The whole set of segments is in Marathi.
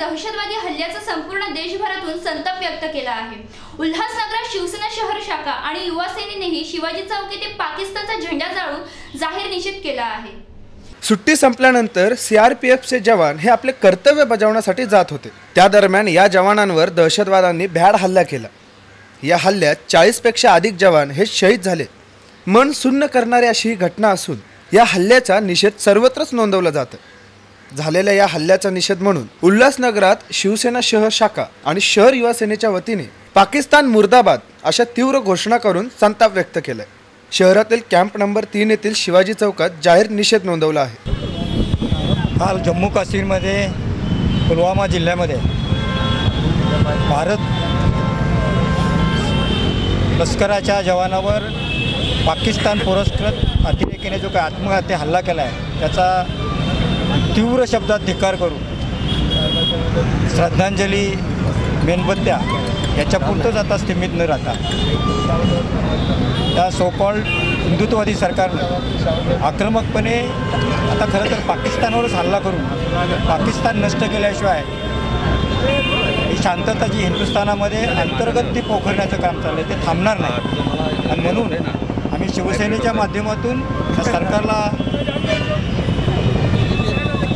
दहशतवादी हल्ल्याचा संपूर्ण देशभरातून संताप व्यक्त केला आहे. उल्हासनगरात शिवसेना शहर शाखा आणि युवा सेनेनेही शिवाजी चौक येथे पाकिस्तानचा झेंडा जाळून जाहीर निषेध केला आहे. सुट्टी संपल्यानंतर सीआरपीएफचे जवान हे आपले कर्तव्य बजावण्यासाठी जात होते. त्या दरम्यान या जवानांवर दहशतवाद्यांनी भ्याड हल्ला केला. या हल्ल्यात चाळीसपेक्षा अधिक जवान हे शहीद झाले. मन सुन्न करणारी अशी ही घटना असून या हल्ल्याचा निषेध सर्वत्रच नोंदवला जातं झालेल्या या हल्ल्याचा निषेध म्हणून उल्हासनगरात शिवसेना शहर शाखा आणि शहर युवा सेनेच्या वतीने पाकिस्तान मुर्दाबाद अशा तीव्र घोषणा करून संताप व्यक्त केलाय. शहरातील कॅम्प नंबर तीन येथील शिवाजी चौकात जाहीर निषेध नोंदवला आहे. काल जम्मू काश्मीरमध्ये पुलवामा जिल्ह्यामध्ये भारत लष्कराच्या जवानावर पाकिस्तान पुरस्कृत अतिरेकीने जो काही आत्महत्या हल्ला केला आहे त्याचा तीव्र शब्दात धिक्कार करू. श्रद्धांजली मेणबत्त्या याच्यापुरतंच आता स्थिमित न राहता. त्या सोकॉल्ड हिंदुत्ववादी सरकारनं आक्रमकपणे आता खरं तर पाकिस्तानवरच हल्ला करून पाकिस्तान नष्ट केल्याशिवाय ही शांतता जी हिंदुस्थानामध्ये अंतर्गत ती पोखरण्याचं काम चाललं आहे ते थांबणार नाही. आणि म्हणून आम्ही शिवसेनेच्या माध्यमातून त्या सरकारला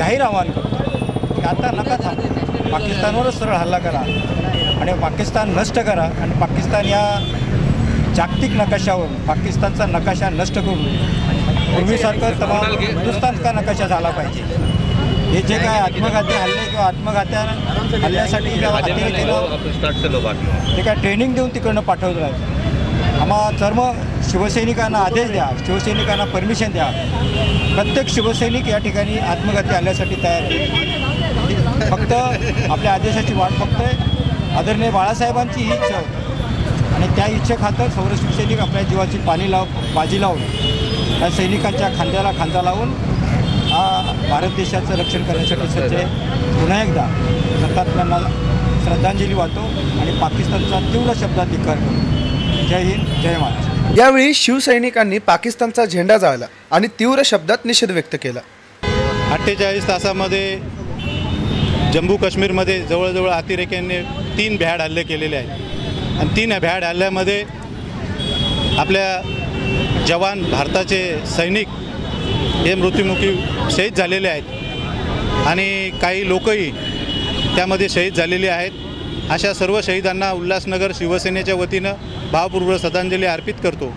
जाहीर आवाहन करतो. की आता नका थांबू. पाकिस्तानवरच सरळ हल्ला करा आणि पाकिस्तान नष्ट करा आणि पाकिस्तान या जागतिक नकाशावर पाकिस्तानचा नकाशा नष्ट करून पूर्वीसारखं तमाम हिंदुस्थानचा नकाशा झाला पाहिजे. हे जे काय आत्मघाती हल्ले किंवा आत्मघात्या हल्ल्यासाठी ते काय ट्रेनिंग देऊन तिकडनं पाठवलं आहे आम्हा सर्व शिवसैनिकांना आदेश द्या शिवसैनिकांना परमिशन द्या. प्रत्येक शिवसैनिक या ठिकाणी आत्मघाती आल्यासाठी तयार आहे. फक्त आपल्या आदेशाची वाट बघतोय. आदरणीय बाळासाहेबांची ही इच्छा होती. आणि त्या इच्छेखातर सौर शिवसैनिक आपल्या जीवाची पाणी लाव बाजी लावून या सैनिकांच्या खांद्याला खांदा लावून हा भारत देशाचं रक्षण करण्यासाठी सज्ज पुन्हा एकदा शतात्म्यांना श्रद्धांजली वाहतो आणि पाकिस्तानचा तीव्र शब्दात धिक्कार करतो जय हिंद जय महाराष्ट्र. यावेळी शिवसैनिकांनी पाकिस्तानचा झेंडा जाळला आणि तीव्र शब्दात निषेध व्यक्त केला. अठ्ठेचाळीस तासामध्ये जम्मू काश्मीरमध्ये जवळजवळ अतिरेक्यांनी तीन भ्याड हल्ले केलेले आहेत. आणि तीन भ्याड हल्ल्यामध्ये आपल्या जवान भारताचे सैनिक हे मृत्युमुखी शहीद झालेले आहेत. आणि काही लोकही त्यामध्ये शहीद झालेले आहेत. अशा सर्व शहीदांना उल्हासनगर शिवसेनेच्या वतीनं भावपूर्वक श्रद्धांजली अर्पित करतो.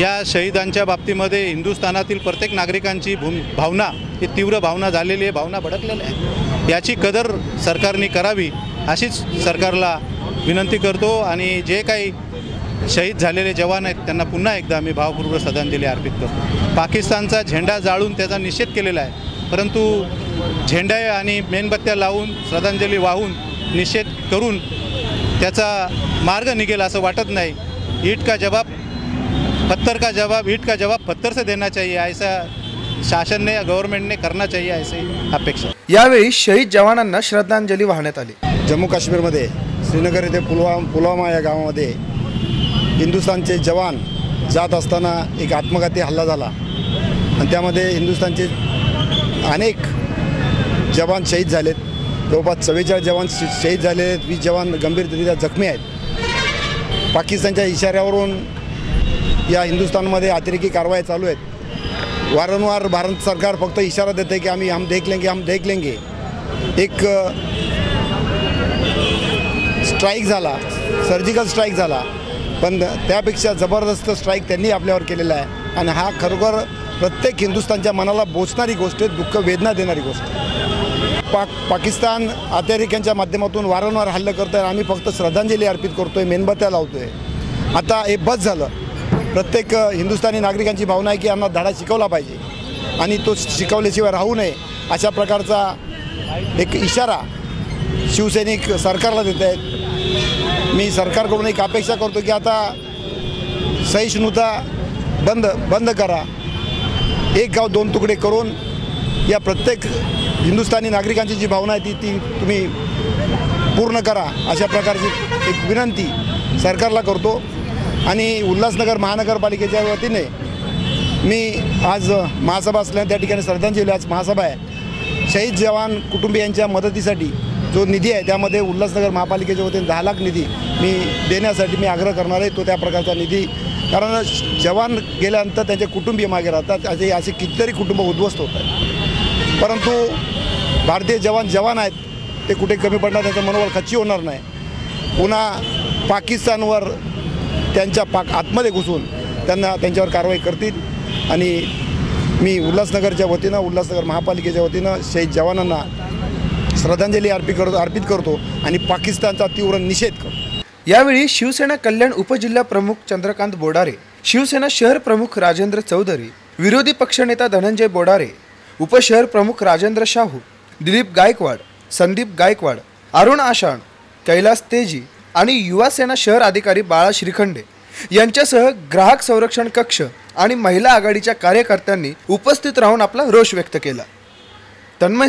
या शहीदांच्या बाबतीमध्ये हिंदुस्थानातील प्रत्येक नागरिकांची भूम भावना ही तीव्र भावना झालेली आहे भावना भडकलेल्या आहे याची कदर सरकारने करावी अशीच सरकारला विनंती करतो आणि जे काही शहीद झालेले जवान आहेत त्यांना पुन्हा एकदा आम्ही भावपूर्वक श्रद्धांजली अर्पित करतो. पाकिस्तानचा झेंडा जाळून त्याचा निषेध केलेला आहे परंतु झेंडा आणि मेणबत्त्या लावून श्रद्धांजली वाहून निषेध करून त्याचा मार्ग निघेल असं वाटत नाही. ईट का जवाब पत्थर का जवाब ईट का जवाब पत्थर से देना चाहिए ऐसा शासन ने गवर्नमेंट ने करना चाहिए ऐसी अपेक्षा. यावेळी शहीद जवानांना श्रद्धांजली वाहण्यात आली. जम्मू काश्मीरमध्ये श्रीनगर येथे पुलवामा पुलवामा या गावामध्ये हिंदुस्थानचे जवान जात असताना एक आत्मघाती हल्ला झाला. आणि त्यामध्ये हिंदुस्थानचे अनेक जवान शहीद झालेत. जवळपास चव्वेचाळीस जवान शहीद झाले आहेत वीस जवान गंभीररित्या जखमी आहेत. पाकिस्तानच्या इशाऱ्यावरून या हिंदुस्थानमध्ये अतिरेकी कारवाई चालू आहेत. वारंवार भारत सरकार फक्त इशारा देते की आम्ही हम देख लेंगे हम देख लेंगे. एक स्ट्राईक झाला सर्जिकल स्ट्राईक झाला. पण त्यापेक्षा जबरदस्त स्ट्राईक त्यांनी आपल्यावर केलेला आहे. आणि हा खरोखर प्रत्येक हिंदुस्थानच्या मनाला बोचणारी गोष्ट आहे दुःख वेदना देणारी गोष्ट. पाक पाकिस्तान अतिरेक्यांच्या माध्यमातून वारंवार हल्लं करतो आहे आम्ही फक्त श्रद्धांजली अर्पित करतो आहे मेणबत्त्या लावतो आहे आता हे बस झालं. प्रत्येक हिंदुस्थानी नागरिकांची भावना आहे की यांना धडा शिकवला पाहिजे. आणि तो शिकवल्याशिवाय राहू नये अशा प्रकारचा एक इशारा शिवसैनिक सरकारला देत आहेत. मी सरकारकडून एक अपेक्षा करतो की आता सहिष्णुता बंद बंद करा. एक गाव दोन तुकडे करून या प्रत्येक हिंदुस्थानी नागरिकांची जी भावना आहे ती ती तुम्ही पूर्ण करा अशा प्रकारची एक विनंती सरकारला करतो. आणि उल्हासनगर महानगरपालिकेच्या वतीने मी आज महासभा असल्याने त्या ठिकाणी श्रद्धांजली आज महासभा आहे. शहीद जवान कुटुंबियांच्या मदतीसाठी जो निधी आहे त्यामध्ये उल्हासनगर महापालिकेच्या वतीने दहा लाख निधी मी देण्यासाठी मी आग्रह करणार आहे. तो त्या प्रकारचा निधी कारण जवान गेल्यानंतर त्यांचे कुटुंबीय मागे राहतात. असे असे कितीतरी कुटुंब उद्ध्वस्त होत आहेत. परंतु भारतीय जवान जवान आहेत. ते कुठे कमी पडणार त्यांचं मनोबल खच्ची होणार नाही. पुन्हा पाकिस्तानवर त्यांच्या पाक आतमध्ये घुसून त्यांना त्यांच्यावर कारवाई करतील. आणि मी उल्हासनगरच्या वतीनं उल्हासनगर महापालिकेच्या वतीनं शहीद जवानांना श्रद्धांजली अर्पित करतो अर्पित करतो आणि पाकिस्तानचा तीव्र निषेध करतो. यावेळी शिवसेना कल्याण उपजिल्हा प्रमुख चंद्रकांत बोडारे शिवसेना शहर प्रमुख राजेंद्र चौधरी विरोधी पक्षनेता धनंजय बोडारे उपशहर प्रमुख राजेंद्र शाहू दिलीप गायकवाड संदीप गायकवाड अरुण आषाण कैलास तेजी आणि युवासेना शहर अधिकारी बाळा श्रीखंडे यांच्यासह ग्राहक संरक्षण कक्ष आणि महिला आघाडीच्या कार्यकर्त्यांनी उपस्थित राहून आपला रोष व्यक्त केला. तन्मय